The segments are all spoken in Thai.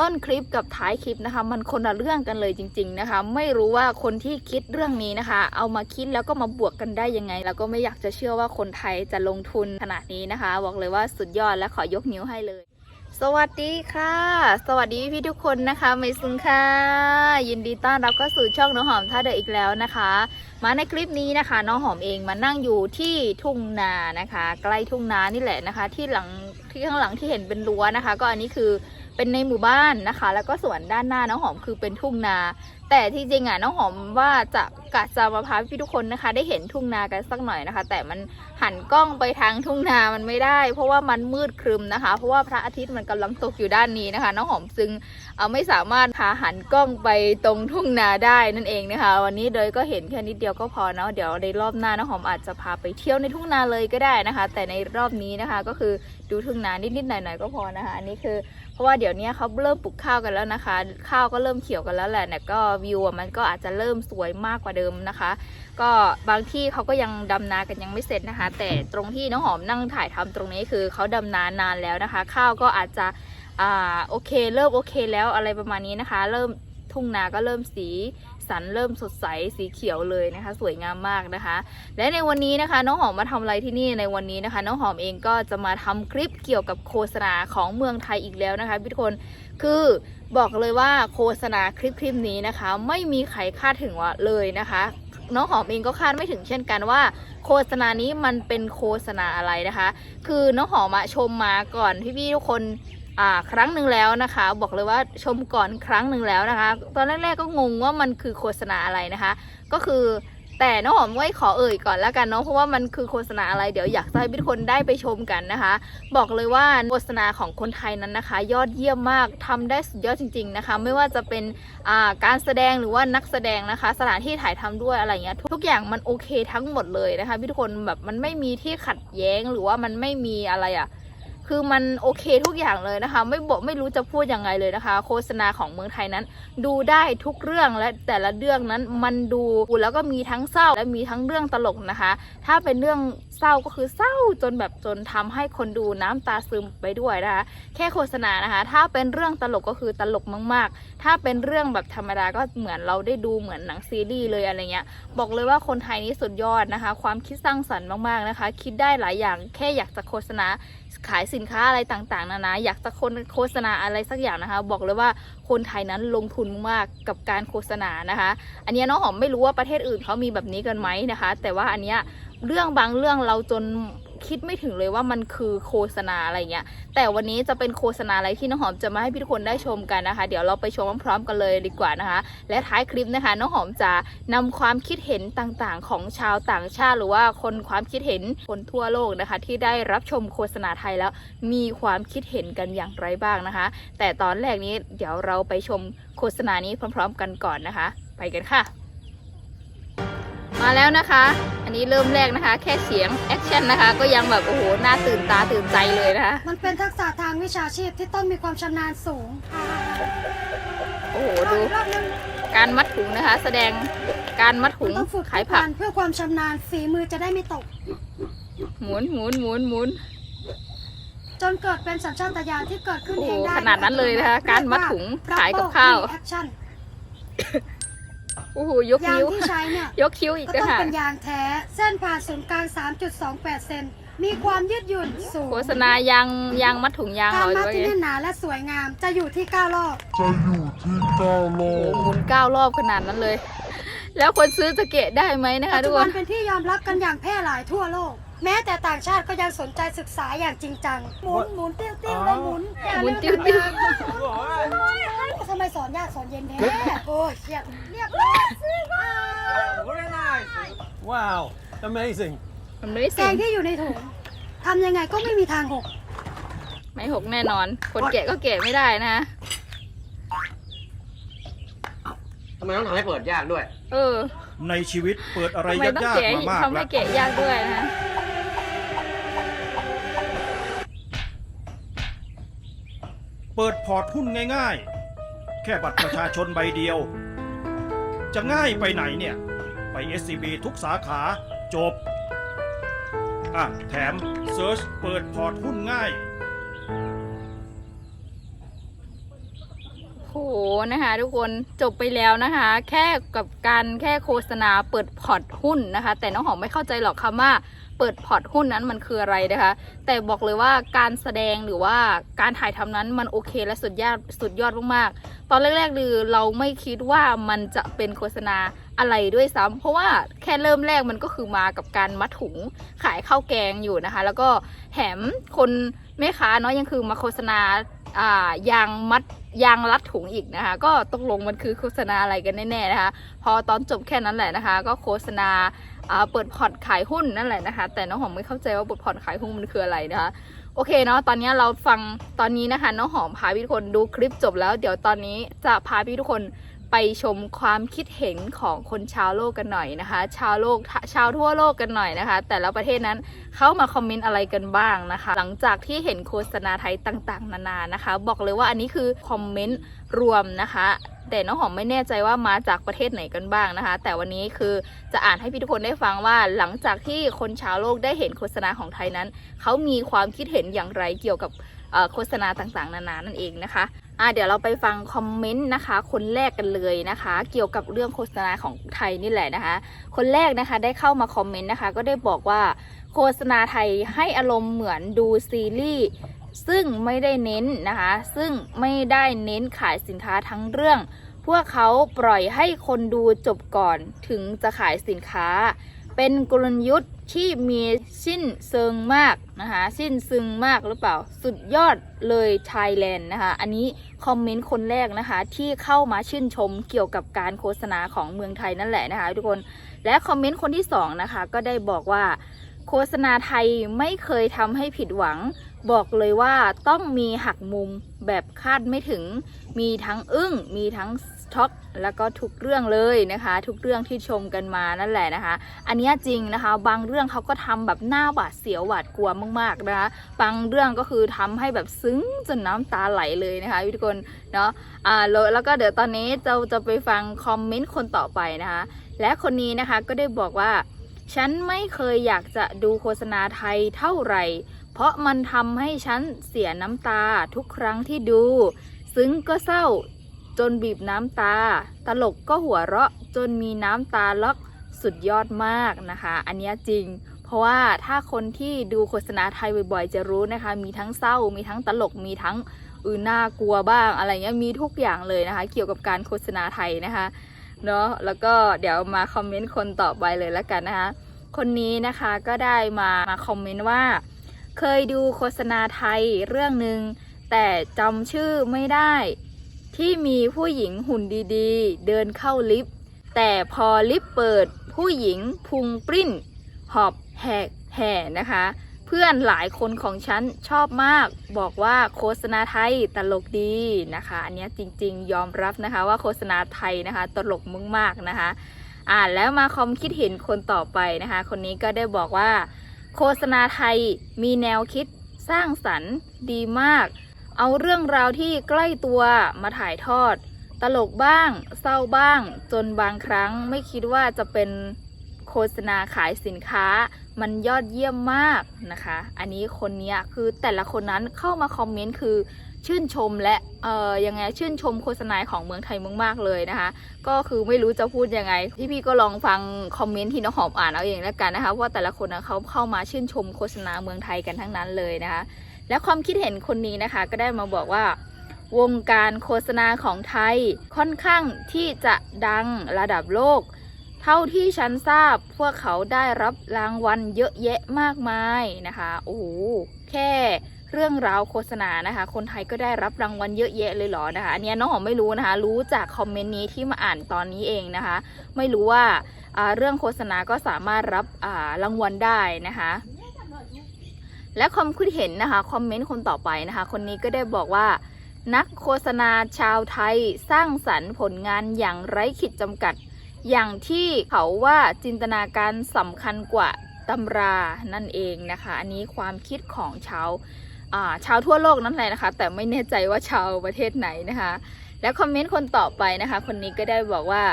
ต้นคลิปกับท้ายคลิปนะคะ มันคนละเรื่องกันเลยจริง ๆนะคะ ไม่รู้ว่าคนที่คิดเรื่องนี้นะคะ เอามาคิดแล้วก็มาบวกกันได้ยังไง แล้วก็ไม่อยากจะเชื่อว่าคนไทยจะลงทุนขนาดนี้นะคะ บอกเลยว่าสุดยอดและขอยกนิ้วให้เลยสวัสดีค่ะ สวัสดีพี่ทุกคนนะคะไม่ซึงค่ะ ยินดีต้อนรับเข้าสู่ช่องน้องหอมท่าเดออีกแล้วนะคะ มาในคลิปนี้นะคะ น้องหอมเองมานั่งอยู่ที่ทุ่งนานะคะ ใกล้ทุ่งนานี่แหละนะคะ ที่หลังที่ข้างหลังที่เห็นเป็นรั้วนะคะ ก็อันนี้คือ เป็นในหมู่บ้านนะคะ แล้วก็สวนด้านหน้าน้องหอมคือเป็นทุ่งนา แต่ที่จริงอะน้องหอมว่าจะกะจะมาพาพี่ทุกคนนะคะ ได้เห็นทุ่งนากันสักหน่อยนะคะ แต่มันหันกล้องไปทางทุ่งนามันไม่ได้ เพราะว่ามันมืดครึมนะคะ เพราะว่าพระอาทิตย์มันกำลังตกอยู่ด้านนี้นะคะ น้องหอมซึ่ง ไม่สามารถพาหันกล้องไปตรงทุ่งนาได้นั่นเองนะคะ วันนี้โดยก็เห็นแค่นิดเดียวก็พอเนาะเดี๋ยวในรอบหน้าน้องหอมอาจจะพาไปเที่ยวในทุ่งนาเลยก็ได้นะคะ แต่ในรอบนี้นะคะก็คือดูทุ่งนานิดๆหน่อยๆก็พอนะคะ อันนี้คือเพราะว่าเดี๋ยวนี้เขาเริ่มปลูกข้าวกันแล้วนะคะ ข้าวก็เริ่มเขียวกันแล้วแหละแต่ก็วิวมันก็อาจจะเริ่มสวยมากกว่าเดิมนะคะ ก็บางที่เขาก็ยังดำนากันยังไม่เสร็จนะคะ แต่ตรงที่น้องหอมนั่งถ่ายทำตรงนี้คือเขาดำนานานแล้วนะคะ ข้าวก็อาจจะ อ่าโอเคเริ่มโอเคแล้วอะไรประมาณนี้นะคะ เริ่มทุ่งนาก็เริ่มสีสันเริ่มสดใสสีเขียวเลยนะคะ สวยงามมากนะคะ และในวันนี้นะคะ น้องหอมมาทำอะไรที่นี่ในวันนี้นะคะ น้องหอมเองก็จะมาทำคลิปเกี่ยวกับโฆษณาของเมืองไทยอีกแล้วนะคะพี่ทุกคนคือบอกเลยว่าโฆษณาคลิปคลิปนี้นะคะ ไม่มีใครคาดถึงว่าเลยนะคะ น้องหอมเองก็คาดไม่ถึงเช่นกันว่า โฆษณานี้มันเป็นโฆษณาอะไรนะคะ คือน้องหอมอะชมมาก่อนพี่ๆทุกคน ครั้งหนึ่งแล้วนะคะ บอกเลยว่าชมก่อนครั้งหนึ่งแล้วนะคะ ตอนแรกๆก็งงว่ามันคือโฆษณาอะไรนะคะ ก็คือแต่น้องหอมไม่ขอเอ่ยก่อนแล้วกันเนาะเพราะว่ามันคือโฆษณาอะไรเดี๋ยวอยากให้ทุกคนได้ไปชมกันนะคะ บอกเลยว่าโฆษณาของคนไทยนั้นนะคะ ยอดเยี่ยมมากทำได้สุดยอดจริง ๆนะคะ ไม่ว่าจะเป็นการแสดงหรือว่านักแสดงนะคะ สถานที่ถ่ายทำด้วยอะไรเงี้ยทุกอย่างมันโอเคทั้งหมดเลยนะคะพี่ทุกคนแบบมันไม่มีที่ขัดแย้งหรือว่ามันไม่มีอะไรอะ่ะ คือมันโอเคทุกอย่างเลยนะคะ ไม่บอกไม่รู้จะพูดยังไงเลยนะคะ โฆษณาของเมืองไทยนั้น ดูได้ทุกเรื่องและแต่ละเรื่องนั้นมันดูแล้วก็มีทั้งเศร้าและมีทั้งเรื่องตลกนะคะ ถ้าเป็นเรื่องเศร้าก็คือเศร้าจนแบบจนทำให้คนดูน้ำตาซึมไปด้วยนะคะแค่โฆษณานะคะ ถ้าเป็นเรื่องตลกก็คือตลกมาก ๆ ถ้าเป็นเรื่องแบบธรรมดาก็เหมือนเราได้ดูเหมือนหนังซีรีส์เลยอะไรเงี้ยบอกเลยว่าคนไทยนี่สุดยอดนะคะ ความคิดสร้างสรรค์มากๆนะคะ คิดได้หลายอย่างแค่อยากจะโฆษณาขายสินค้าอะไรต่างๆ นานาอยากจะคนโฆษณาอะไรสักอย่างนะคะ บอกเลยว่า คนไทยนั้นลงทุนมากกับการโฆษณานะคะ อันนี้น้องหอมไม่รู้ว่าประเทศอื่นเขามีแบบนี้กันไหมนะคะ แต่ว่าอันเนี้ยเรื่องบางเรื่องเราจนคิดไม่ถึงเลยว่ามันคือโฆษณาอะไรเงี้ย แต่วันนี้จะเป็นโฆษณาอะไรที่น้องหอมจะมาให้พี่ทุกคนได้ชมกันนะคะ เดี๋ยวเราไปชมพร้อมๆกันเลยดีกว่านะคะ และท้ายคลิปนะคะน้องหอมจะนำความคิดเห็นต่างๆ ของชาวต่างชาติ หรือว่าคนความคิดเห็นคนทั่วโลกนะคะ ที่ได้รับชมโฆษณาไทยแล้วมีความคิดเห็นกันอย่างไรบ้างนะคะ แต่ตอนแรกนี้เดี๋ยวเราไปชมโฆษณานี้พร้อม ๆ กันก่อนนะคะ ไปกันค่ะ มาแล้วนะคะ อันนี้เริ่มแรกนะคะ แค่เสียงแอคชั่นนะคะ ก็ยังแบบโอ้โหน่าตื่นตาตื่นใจเลยนะคะ มันเป็นทักษะทางวิชาชีพที่ต้องมีความชำนาญสูงโอ้โหรอบดู รอบนึงการมัดถุงนะคะ แสดงการมัดถุมันงต้องฝึกขายทุกผัวักนเพื่อความชำนาญฝีมือจะได้ไม่ตก หมุนหมุนหมุนหมุน จนเกิดเป็นสัญชาตญาณที่เกิดขึ้นโอ้เอโหงได้ขนาดนั้นเลยนะคะการมัดถุงขายกับข้าว แอคชั่นโอ้โหยกยางนิ้ว ที่ใช้เนี่ย ยกคิ้วอีกก็นะต้องคะเป็นยางแท้ เส้นผ่าศูนย์กลาง 3.28 เซน มีความยืดหยุ่นสูง โฆษณายางยางมัดถุงยางการเหรอมัดหรือว่าที่ไงแน่นหนาและสวยงาม จะอยู่ที่ 9 รอบ จะอยู่ที่เก้าโลโอ้โหก หมุนเก้ารอบขนาดนั้นเลย แล้วคนซื้อจะเกะได้ไหมนะคะปัจทุจุกคบันนเป็นที่ยอมรับกันอย่างแพร่หลายทั่วโลก แม้แต่ต่างชาติก็ยังสนใจศึกษาอย่างจริงจัง หมุนหมุนติ้วติ้วเลยหมุนหมุนติ้วติ้วทำไมสอนยากสอนเย็นแท้โอ้ยเรียกเรียกเรียกซื้อมา Very nice. Wow, amazing. มันไม่ได้แกสิ่งงที่อยู่ในถุงทำยังไงก็ไม่มีทางหก ไม่หกแน่นอน คนแกะก็แกะไม่ได้นะคะทำไมต้องทำให้เปิดยากด้วย เออในชีวิตเปิดอะไรทำไมต้องยากแกะๆมามากทำให้แล้วแกะยากด้วยนะ เปิดพอร์ตหุ้นง่ายๆ แค่บัตรประชาชนใบเดียว จะง่ายไปไหนเนี่ย ไป SCB ทุกสาขาจบ อะ แถมเซิร์ชเปิดพอร์ตหุ้นง่าย โหนะคะทุกคนจบไปแล้วนะคะ แค่กับการแค่โฆษณาเปิดพอร์ตหุ้นนะคะ แต่น้องหอมไม่เข้าใจหรอกคำว่า เปิดพอร์ตหุ้นนั้นมันคืออะไรนะคะ แต่บอกเลยว่าการแสดงหรือว่าการถ่ายทำนั้นมันโอเคและสุดยอดสุดยอดมากๆ ตอนแรกๆคือเราไม่คิดว่ามันจะเป็นโฆษณาอะไรด้วยซ้ำเพราะว่าแค่เริ่มแรกมันก็คือมากับการมัดถุงขายข้าวแกงอยู่นะคะ แล้วก็แถมคนแม่ค้าเนาะยังคือมาโฆษณาอ่ายางมัดยางรัดถุงอีกนะคะ ก็ตกลงมันคือโฆษณาอะไรกันแน่ๆนะคะ พอตอนจบแค่นั้นแหละนะคะ ก็โฆษณา เปิดพอร์ตขายหุ้นนั่นแหละนะคะ แต่น้องหอมไม่เข้าใจว่าเปิดพอร์ตขายหุ้นมันคืออะไรนะคะ โอเคเนาะตอนนี้เราฟังตอนนี้นะคะน้องหอมพาพี่ทุกคนดูคลิปจบแล้ว เดี๋ยวตอนนี้จะพาพี่ทุกคนไปชมความคิดเห็นของคนชาวโลกกันหน่อยนะคะ ชาวโลกชาวทั่วโลกกันหน่อยนะคะ แต่ละประเทศนั้นเข้ามาคอมเมนต์อะไรกันบ้างนะคะ หลังจากที่เห็นโฆษณาไทยต่างๆ นานานะคะ บอกเลยว่าอันนี้คือคอมเมนต์รวมนะคะ แต่น้องหอมไม่แน่ใจว่ามาจากประเทศไหนกันบ้างนะคะ แต่วันนี้คือจะอ่านให้พี่ทุกคนได้ฟังว่าหลังจากที่คนชาวโลกได้เห็นโฆษณาของไทยนั้น เขามีความคิดเห็นอย่างไรเกี่ยวกับโฆษณาต่างๆ นานานั่นเองนะคะอะเดี๋ยวเราไปฟังคอมเมนต์นะคะ คนแรกกันเลยนะคะ เกี่ยวกับเรื่องโฆษณาของไทยนี่แหละนะคะ คนแรกนะคะได้เข้ามาคอมเมนต์นะคะ ก็ได้บอกว่าโฆษณาไทยให้อารมณ์เหมือนดูซีรีส์ ซึ่งไม่ได้เน้นนะคะ ซึ่งไม่ได้เน้นขายสินค้าทั้งเรื่อง พวกเขาปล่อยให้คนดูจบก่อนถึงจะขายสินค้า เป็นกลยุทธ์ที่มีสิ้นเซิงมากนะคะสิ้นซึงมากหรือเปล่า สุดยอดเลยไทยแลนด์นะคะ อันนี้คอมเมนต์คนแรกนะคะ ที่เข้ามาชื่นชมเกี่ยวกับการโฆษณาของเมืองไทยนั่นแหละนะคะ ทุกคนและคอมเมนต์คนที่สองนะคะก็ได้บอกว่า โฆษณาไทยไม่เคยทำให้ผิดหวัง บอกเลยว่าต้องมีหักมุมแบบคาดไม่ถึง มีทั้งอึ้ง มีทั้งช็อกแล้วก็ทุกเรื่องเลยนะคะ ทุกเรื่องที่ชมกันมานั่นแหละนะคะ อันนี้จริงนะคะ บางเรื่องเขาก็ทำแบบหน้าหวาดเสียวหวาดกลัวมากๆนะคะ บางเรื่องก็คือทำให้แบบซึ้งจนน้ำตาไหลเลยนะคะทุกคนเนาะอ่าแล้วแล้วก็เดี๋ยวตอนนี้เราจะไปฟังคอมเมนต์คนต่อไปนะคะ และคนนี้นะคะก็ได้บอกว่า ฉันไม่เคยอยากจะดูโฆษณาไทยเท่าไหร่ เพราะมันทำให้ฉันเสียน้ำตาทุกครั้งที่ดู ซึ้งก็เศร้าจนบีบน้ำตา ตลกก็หัวเราะจนมีน้ำตาล็อกสุดยอดมากนะคะ อันนี้จริง เพราะว่าถ้าคนที่ดูโฆษณาไทยบ่อยๆ จะรู้นะคะ มีทั้งเศร้า มีทั้งตลก มีทั้งอือน่ากลัวบ้าง อะไรเงี้ย มีทุกอย่างเลยนะคะ เกี่ยวกับการโฆษณาไทยนะคะ เนาะ แล้วก็เดี๋ยวมาคอมเมนต์คนต่อไปเลยแล้วกันนะคะ คนนี้นะคะก็ได้มามาคอมเมนต์ว่า เคยดูโฆษณาไทยเรื่องหนึ่งแต่จำชื่อไม่ได้ ที่มีผู้หญิงหุ่นดีๆ เดินเข้าลิฟต์แต่พอลิฟต์เปิดผู้หญิงพุงปริ้น หอบแหกแห่นะคะ เพื่อนหลายคนของฉันชอบมาก บอกว่าโฆษณาไทยตลกดีนะคะ อันนี้จริงๆ ยอมรับนะคะว่าโฆษณาไทยนะคะ ตลกมึงมากนะคะ อ่าแล้วมาความคิดเห็นคนต่อไปนะคะ คนนี้ก็ได้บอกว่า โฆษณาไทยมีแนวคิดสร้างสรรค์ดีมาก เอาเรื่องราวที่ใกล้ตัวมาถ่ายทอด ตลกบ้าง เศร้าบ้าง จนบางครั้งไม่คิดว่าจะเป็นโฆษณาขายสินค้า มันยอดเยี่ยมมากนะคะ อันนี้คนนี้คือแต่ละคนนั้นเข้ามาคอมเมนต์คือ ชื่นชมและเอ่อยังไงชื่นชมโฆษณาของเมืองไทยมากๆเลยนะคะ ก็คือไม่รู้จะพูดยังไงพี่พี่ๆก็ลองฟังคอมเมนต์ที่น้องหอมอ่านเอาเองแล้วกันนะคะว่าแต่ละคนนะเขาเข้ามาชื่นชมโฆษณาเมืองไทยกันทั้งนั้นเลยนะคะ และความคิดเห็นคนนี้นะคะ ก็ได้มาบอกว่าวงการโฆษณาของไทยค่อนข้างที่จะดังระดับโลก เท่าที่ฉันทราบพวกเขาได้รับรางวัลเยอะแยะมากมายนะคะโอ้โหแค่ เรื่องราวโฆษณานะคะ คนไทยก็ได้รับรางวัลเยอะแยะเลยเหรอนะคะอันนี้น้องหอมไม่รู้นะคะ รู้จากคอมเมนต์นี้ที่มาอ่านตอนนี้เองนะคะ ไม่รู้ว่าเรื่องโฆษณาก็สามารถรับรางวัลได้นะคะและความคิดเห็นนะคะคอมเมนต์คนต่อไปนะคะ คนนี้ก็ได้บอกว่า นักโฆษณาชาวไทยสร้างสรรค์ผลงานอย่างไร้ขีดจำกัด อย่างที่เขาว่าจินตนาการสำคัญกว่าตำรานั่นเองนะคะ อันนี้ความคิดของชาว ชาวทั่วโลกนั่นแหละนะคะ แต่ไม่แน่ใจว่าชาวประเทศไหนนะคะ และคอมเมนต์คนต่อไปนะคะ คนนี้ก็ได้บอกว่า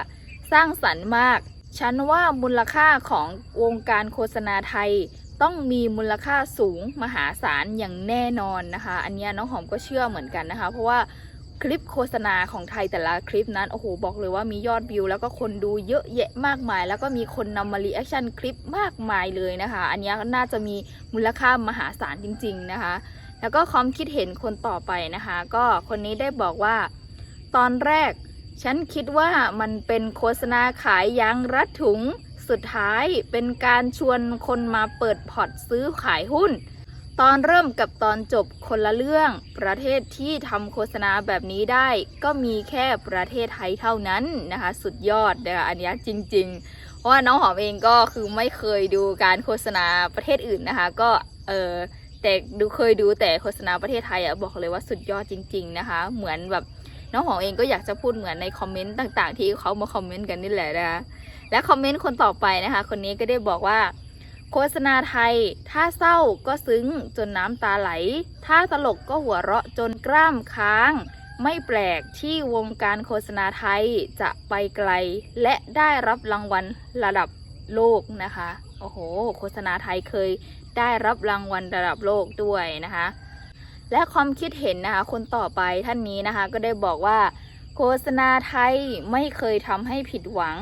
สร้างสรรค์มากฉันว่ามูลค่าของวงการโฆษณาไทยต้องมีมูลค่าสูงมหาศาลอย่างแน่นอนนะคะ อันนี้น้องหอมก็เชื่อเหมือนกันนะคะ เพราะว่าคคลิปโฆษณาของไทยแต่ละคลิปนั้นโอ้โหบอกเลยว่ามียอดวิว แล้วก็คนดูเยอะแยะมากมาย แล้วก็มีคนนำมารีแอคชั่นคลิปมากมายเลยนะคะ อันนี้น่าจะมีมูลค่ามหาศาลจริง ๆ นะคะ แล้วก็ความคิดเห็นคนต่อไปนะคะ ก็คนนี้ได้บอกว่า ตอนแรก ฉันคิดว่ามันเป็นโฆษณาขายยางรัดถุง สุดท้ายเป็นการชวนคนมาเปิดพอร์ตซื้อขายหุ้น ตอนเริ่มกับตอนจบคนละเรื่อง ประเทศที่ทำโฆษณาแบบนี้ได้ ก็มีแค่ประเทศไทยเท่านั้นนะคะ สุดยอดนะคะอันนี้จริง ๆ เพราะว่าน้องหอมเองก็คือไม่เคยดูการโฆษณาประเทศอื่นนะคะ ก็เออ แต่ดูเคยดูแต่โฆษณาประเทศไทยอะบอกเลยว่าสุดยอดจริง ๆนะคะ เหมือนแบบน้องหอมเองก็อยากจะพูดเหมือนในคอมเมนต์ต่าง ๆ ที่เขามาคอมเมนต์กันนี่แหละนะคะและคอมเมนต์คนต่อไปนะคะ คนนี้ก็ได้บอกว่า โฆษณาไทย ถ้าเศร้าก็ซึ้งจนน้ำตาไหล ถ้าตลกก็หัวเราะจนกล้ามค้าง ไม่แปลกที่วงการโฆษณาไทยจะไปไกล และได้รับรางวัลระดับโลกนะคะ โอ้โห โฆษณาไทยเคย ได้รับรางวัลระดับโลกด้วยนะคะ และความคิดเห็นนะคะ คนต่อไปท่านนี้นะคะ ก็ได้บอกว่า โฆษณาไทยไม่เคยทำให้ผิดหวัง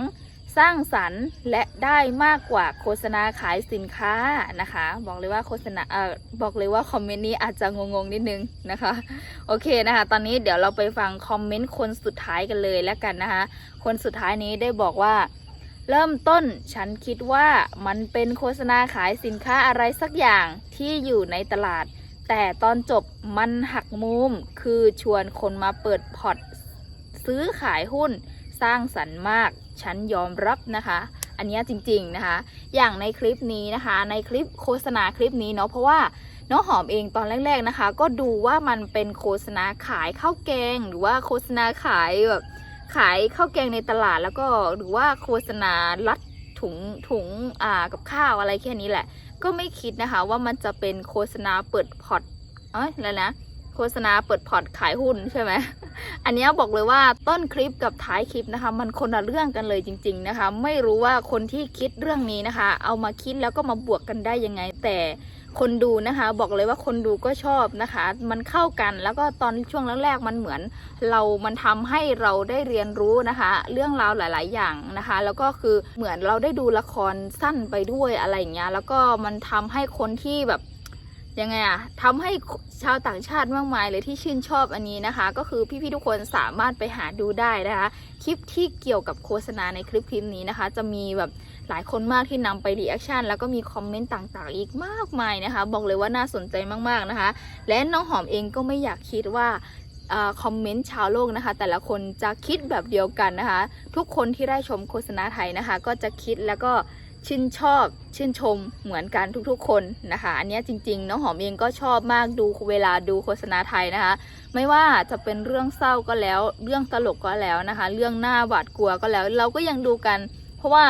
สร้างสรรค์และได้มากกว่าโฆษณาขายสินค้านะคะ บอกเลยว่าโฆษณาเอ่อบอกเลยว่าคอมเมนต์นี้อาจจะงงๆนิดนึงนะคะ โอเคนะคะ ตอนนี้เดี๋ยวเราไปฟังคอมเมนต์คนสุดท้ายกันเลยแล้วกันนะคะ คนสุดท้ายนี้ได้บอกว่า เริ่มต้นฉันคิดว่ามันเป็นโฆษณาขายสินค้าอะไรสักอย่างที่อยู่ในตลาด แต่ตอนจบมันหักมุม คือชวนคนมาเปิดพอร์ตซื้อขายหุ้นสร้างสรรค์มาก ฉันยอมรับนะคะ อันนี้จริงๆนะคะ อย่างในคลิปนี้นะคะ ในคลิปโฆษณาคลิปนี้เนาะเพราะว่าน้องหอมเองตอนแรก ๆนะคะ ก็ดูว่ามันเป็นโฆษณาขายข้าวแกง หรือว่าโฆษณาขายแบบ ขายข้าวแกงในตลาดแล้วก็หรือว่าโฆษณาลัดถุงถุงอ่ากับข้าวอะไรแค่นี้แหละ ก็ไม่คิดนะคะว่ามันจะเป็นโฆษณาเปิดพอร์ตเอ้ยแล้วนะโฆษณาเปิดพอร์ตขายหุ้นใช่ไหม อันนี้บอกเลยว่าต้นคลิปกับท้ายคลิปนะคะ มันคนละเรื่องกันเลยจริง ๆนะคะ ไม่รู้ว่าคนที่คิดเรื่องนี้นะคะ เอามาคิดแล้วก็มาบวกกันได้ยังไงแต่ คนดูนะคะ บอกเลยว่าคนดูก็ชอบนะคะ มันเข้ากันแล้วก็ตอนช่วงแรกๆมันเหมือน เรามันทำให้เราได้เรียนรู้นะคะ เรื่องราวหลาย ๆ อย่างนะคะ แล้วก็คือเหมือนเราได้ดูละครสั้นไปด้วยอะไรอย่างเงี้ยแล้วก็มันทำให้คนที่แบบ ยังไงอะทำให้ชาวต่างชาติมากมายเลยที่ชื่นชอบอันนี้นะคะ ก็คือพี่ๆทุกคนสามารถไปหาดูได้นะคะ คลิปที่เกี่ยวกับโฆษณาในคลิปคลิปนี้นะคะ จะมีแบบหลายคนมากที่นำไปรีแอคชั่นแล้วก็มีคอมเมนต์ต่างๆ อีกมากมายนะคะ บอกเลยว่าน่าสนใจมากๆนะคะ และน้องหอมเองก็ไม่อยากคิดว่าอาคอมเมนต์ชาวโลกนะคะ แต่ละคนจะคิดแบบเดียวกันนะคะ ทุกคนที่ได้ชมโฆษณาไทยนะคะ ก็จะคิดแล้วก็ ชื่นชอบชื่นชมเหมือนกันทุกๆ คนนะคะ อันนี้จริงๆน้องหอมเองก็ชอบมากดูเวลาดูโฆษณาไทยนะคะ ไม่ว่าจะเป็นเรื่องเศร้าก็แล้ว เรื่องตลกก็แล้วนะคะ เรื่องหน้าหวาดกลัวก็แล้ว เราก็ยังดูกัน เพราะว่า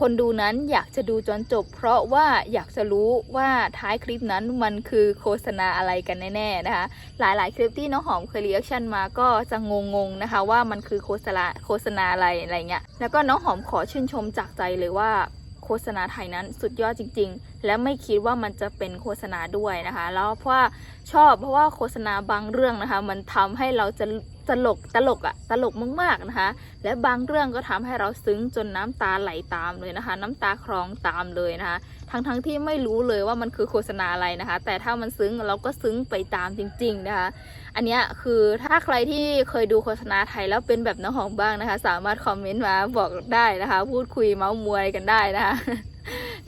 คนดูนั้นอยากจะดูจนจบ เพราะว่าอยากจะรู้ว่าท้ายคลิปนั้นมันคือโฆษณาอะไรกันแน่ๆนะคะ หลายๆ คลิปที่น้องหอมเคยรีแอคชั่นมาก็จะงงๆนะคะ ว่ามันคือโฆษณาโฆษณาอะไรอะไรเงี้ยแล้วก็น้องหอมขอชื่นชมจากใจเลยว่า โฆษณาไทยนั้นสุดยอดจริง ๆ และไม่คิดว่ามันจะเป็นโฆษณาด้วยนะคะ แล้วเพราะว่าชอบเพราะว่าโฆษณาบางเรื่องนะคะ มันทำให้เราจะตลกตลกอะตลกมากๆนะคะ และบางเรื่องก็ทำให้เราซึ้งจนน้ำตาไหลตามเลยนะคะ น้ำตาคลองตามเลยนะคะ ทั้งทั้งที่ไม่รู้เลยว่ามันคือโฆษณาอะไรนะคะ แต่ถ้ามันซึ้งเราก็ซึ้งไปตามจริง ๆ นะคะ อันนี้คือถ้าใครที่เคยดูโฆษณาไทยแล้วเป็นแบบน้องหอมบ้างนะคะ สามารถคอมเมนต์มาบอกได้นะคะ พูดคุยเมาส์มวยกันได้นะคะ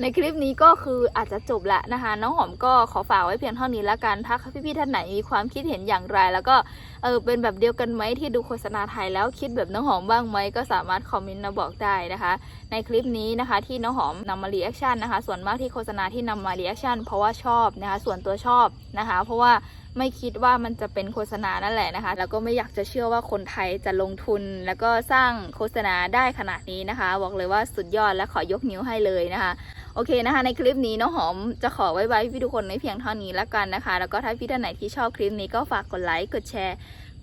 ในคลิปนี้ก็คืออาจจะจบละนะคะ น้องหอมก็ขอฝากไว้เพียงเท่านี้ละกันถ้าพี่ๆท่านไหนมีความคิดเห็นอย่างไร แล้วก็เออเป็นแบบเดียวกันไหมที่ดูโฆษณาไทยแล้วคิดแบบน้องหอมบ้างไหมก็สามารถคอมเมนต์มาบอกได้นะคะ ในคลิปนี้นะคะที่น้องหอมนำมารีแอคชั่นนะคะ ส่วนมากที่โฆษณาที่นำมารีแอคชั่นเพราะว่าชอบนะคะ ส่วนตัวชอบนะคะ เพราะว่า ไม่คิดว่ามันจะเป็นโฆษณานั่นแหละนะคะ แล้วก็ไม่อยากจะเชื่อว่าคนไทยจะลงทุน แล้วก็สร้างโฆษณาได้ขนาดนี้นะคะ บอกเลยว่าสุดยอดและขอยกนิ้วให้เลยนะคะโอเคนะคะ ในคลิปนี้น้องหอมจะขอไว้ไว้พี่ทุกคนในเพียงเท่านี้แล้วกันนะคะ แล้วก็ถ้าพี่ท่านไหนที่ชอบคลิปนี้ก็ฝากกดไลค์กดแชร์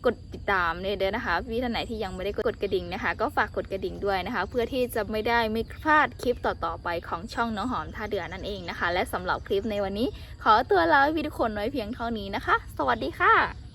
กดติดตามเนี่ยเด้อนะคะ พี่ท่านไหนที่ยังไม่ได้กดกระดิ่งนะคะ ก็ฝากกดกระดิ่งด้วยนะคะ เพื่อที่จะไม่ได้ไม่พลาดคลิปต่อๆไปของช่องน้องหอมท่าเดือนั่นเองนะคะ และสำหรับคลิปในวันนี้ ขอตัวลาพี่ทุกคนไว้เพียงเท่านี้นะคะ สวัสดีค่ะ